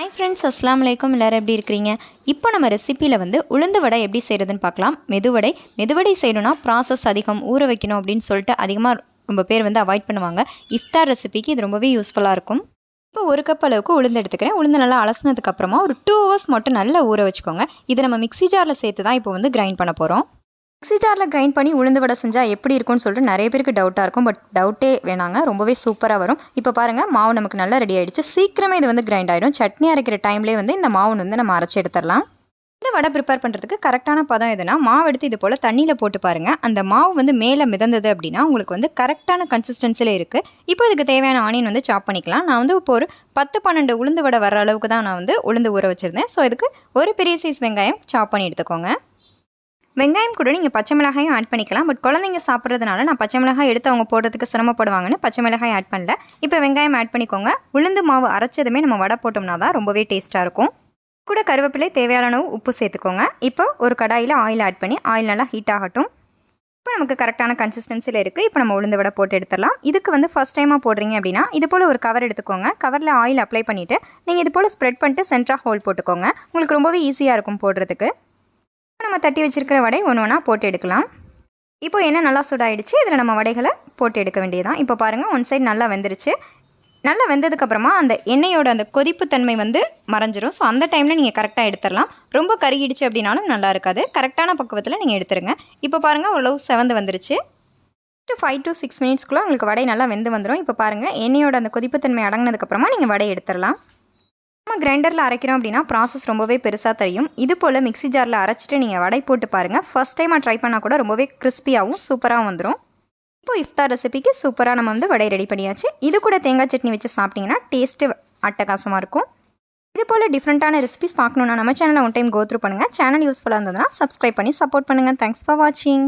Hi friends அஸ்லாம் வலைக்கம் எல்லோரும் எப்படி இருக்கிறீங்க? இப்போ நம்ம ரெசிப்பியில் வந்து உளுந்து வடை எப்படி செய்கிறதுன்னு பார்க்கலாம். மெதுவடை மெதுவடை செய்யணும்னா ப்ராசஸ் அதிகம் ஊற வைக்கணும் அப்படின்னு சொல்லிட்டு அதிகமாக ரொம்ப பேர் வந்து அவாய்ட் பண்ணுவாங்க. இஃப்தார் ரெசிபிக்கு இது ரொம்பவே யூஸ்ஃபுல்லாக இருக்கும். இப்போ ஒரு கப் அளவுக்கு உளுந்து எடுத்துக்கிறேன். உளுந்து நல்லா அலசினதுக்கப்புறமா ஒரு டூ ஹவர்ஸ் மட்டும் நல்லா ஊற வச்சுக்கோங்க. இதை நம்ம மிக்ஸி ஜாரில் சேர்த்து தான் இப்போ வந்து கிரைண்ட் பண்ண போகிறோம் மிக்ஸி ஜாரில் கிரைண்ட் பண்ணி உளுந்து வடை செஞ்சால் எப்படி இருக்கும்னு சொல்லிட்டு நிறைய பேருக்கு டவுட்டாக இருக்கும். பட் டவுட்டே வேணாங்க. ரொம்பவே சூப்பராக வரும். இப்போ பாருங்கள் மாவு நமக்கு நல்லா ரெடி ஆகிடுச்சு சீக்கிரமே இது வந்து கிரைண்ட் ஆகிடும் சட்னி அரைக்கிற டைம்லேயே வந்து இந்த மாவு வந்து நம்ம அரைச்சி எடுத்துடலாம். இந்த வடை ப்ரிப்பேர் பண்ணுறதுக்கு கரெக்டான பதம் எதுனா மாவு எடுத்து இது போல் தண்ணியில் போட்டு பாருங்கள் அந்த மாவு வந்து மேலே மிதந்தது அப்படின்னா உங்களுக்கு வந்து கரெக்டான கன்சிஸ்டன்சியில் இருக்குது இப்போ இதுக்கு தேவையான ஆனியன் வந்து சாப் பண்ணிக்கலாம். நான் வந்து இப்போ ஒரு பத்து பன்னெண்டு உளுந்து வடை வர அளவுக்கு தான் நான் வந்து உளுந்து ஊற வச்சுருந்தேன். ஸோ இதுக்கு ஒரு பெரிய சைஸ் வெங்காயம் சாப் பண்ணி எடுத்துக்கோங்க. வெங்காயம் கூட நீங்கள் பச்சை மிளகாயும் ஆட் பண்ணிக்கலாம். பட் குழந்தைங்க சாப்பிட்றதுனால நான் பச்சை மிளகாய் எடுத்து அவங்க போடுறதுக்கு சிரமப்படுவாங்கன்னு பச்சை மிளகாய் ஆட் பண்ணல. இப்போ வெங்காயம் ஆட் பண்ணிக்கோங்க. உளுந்து மாவு அரைச்சதுமே நம்ம வடை போட்டோம்னா தான் ரொம்பவே டேஸ்ட்டாக இருக்கும். கூட கருவேப்பிலை தேவையான அளவு உப்பு சேர்த்துக்கோங்க. இப்போ ஒரு கடாயில் ஆயில் ஆட் பண்ணி ஆயில் நல்லா ஹீட் ஆகட்டும். இப்போ நமக்கு கரெக்டான கன்சிஸ்டன்சியில் இருக்குது இப்போ நம்ம உளுந்து வடை போட்டு எடுத்துடலாம். இதுக்கு வந்து ஃபஸ்ட் டைமாக போடுறீங்க அப்படின்னா இது போல் ஒரு கவர் எடுத்துக்கோங்க. கவரில் ஆயில் அப்ளை பண்ணிவிட்டு நீங்கள் இது போல் ஸ்ப்ரெட் பண்ணிட்டு சென்ட்ராக ஹோல் போட்டுக்கோங்க. உங்களுக்கு ரொம்பவே ஈஸியாக இருக்கும் போடுறதுக்கு. நம்ம தட்டி வச்சிருக்கிற வடை ஒன்று ஒன்றா போட்டு எடுக்கலாம். இப்போ என்ன நல்லா சூடாயிடுச்சு. இதில் நம்ம வடைகளை போட்டு எடுக்க வேண்டியதான் இப்போ பாருங்கள் ஒன் சைடு நல்லா வெந்துருச்சு. நல்லா வெந்ததுக்கப்புறமா அந்த எண்ணெயோட அந்த கொதிப்புத்தன்மை வந்து மறைஞ்சிரும். ஸோ அந்த டைமில் நீங்கள் கரெக்டாக எடுத்துடலாம். ரொம்ப கருகிடுச்சு அப்படின்னாலும் நல்லா இருக்காது. கரெக்டான பக்குவத்தில் நீங்கள் எடுத்துருங்க. இப்போ பாருங்கள் ஓரளவு செவந்து வந்துருச்சு. ஃபைவ் டு சிக்ஸ் மினிட்ஸ்க்குள்ளே உங்களுக்கு வடை நல்லா வெந்து வந்துடும் இப்போ பாருங்கள் எண்ணெயோட அந்த கொதிப்புத்தன்மை அடங்கினதுக்கப்புறமா நீங்கள் வடை எடுத்துடலாம். நம்ம கிரைண்டரில் அரைக்கிறோம் அப்படின்னா ப்ராசஸ் ரொம்பவே பெருசாக தெரியும். இது போல் மிக்ஸி ஜாரில் அரைச்சிட்டு நீங்கள் வடை போட்டு பாருங்கள் ஃபஸ்ட் டைமாக ட்ரை பண்ணால் கூட ரொம்பவே கிறிஸ்பியாகவும் சூப்பராகவும் வந்துடும் இப்போ இஃப்தார் ரெசிபிக்கு சூப்பராக நம்ம வந்து வடை ரெடி பண்ணியாச்சு. இது கூட தேங்காய் சட்னி வச்சு சாப்பிட்டிங்கன்னா டேஸ்ட்டு அட்டகாசமாக இருக்கும். இது போல் டிஃப்ரெண்ட்டான ரெசிபிஸ் பார்க்கணுன்னா நம்ம சேனலை ஒன் டைம் கோத்ரூ பண்ணுங்கள் சேனல் யூஸ்ஃபுல்லாக இருந்ததுன்னா சப்ஸ்கிரைப் பண்ணி சப்போர்ட் பண்ணுங்கள் தேங்க்ஸ் ஃபார் வாட்சிங்